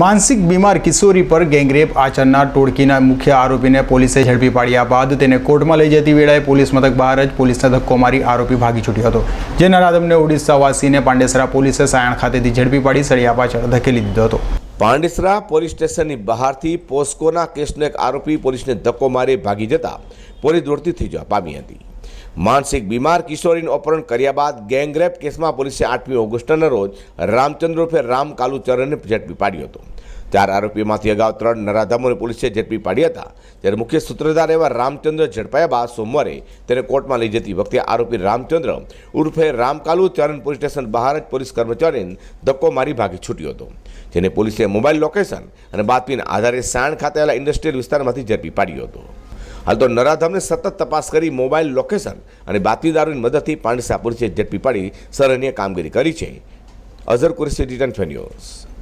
માનસિક બીમાર કિશોરી પર ગેંગરેપ આચરનાર ટોળકીના મુખ્ય આરોપીને પોલીસે ઝડપી પાડ્યા બાદ તેને કોર્ટમાં લઈ જતી વેળાએ પોલીસ મથક બહાર જ પોલીસને ધક્કો મારી આરોપી ભાગી છૂટ્યો હતો જેના રાદમને ઓડિશાવાસીને પાંડેસરા પોલીસે સાયણ ખાતેથી ઝડપી પાડી સળિયા પાછળ ધકેલી દીધો હતો. પાંડેસરા પોલીસ સ્ટેશનની બહારથી પોસ્કોના કેસનો એક આરોપી પોલીસને ધક્કો મારી ભાગી જતા પોલીસ દોડતી થઈ જવા પામી હતી. માનસિક બીમાર કિશોરીનું અપહરણ કર્યા બાદ ગેંગરેપ કેસમાં પોલીસે આઠમી ઓગસ્ટના રોજ રામચંદ્ર ઉર્ફે રામ કાલુચરણને ઝડપી પાડ્યો હતો. ચાર આરોપીમાંથી અગાઉ ત્રણ નરાધામોને પોલીસે ઝડપી પાડ્યા હતા. ત્યારે મુખ્ય સૂત્રધાર એવા રામચંદ્ર ઝડપાયા બાદ સોમવારે તેને કોર્ટમાં લઈ જતી વખતે આરોપી રામચંદ્ર ઉર્ફે રામકાલુ ચરણ પોલીસ સ્ટેશન બહાર જ પોલીસ કર્મચારીને ધક્કો મારી ભાગી છૂટ્યો હતો, જેને પોલીસે મોબાઈલ લોકેશન અને બાતમીના આધારે સાણ ખાતે આવેલા ઇન્ડસ્ટ્રીયલ વિસ્તારમાંથી ઝડપી પાડ્યો હતો. હાલ તો નરાધમને સતત તપાસ કરી મોબાઈલ લોકેશન અને બાતમીદારોની મદદથી પાંડેસરા છે ઝડપી પાડી સરાહનીય કામગીરી કરી છે. Azhar Qureshi return news.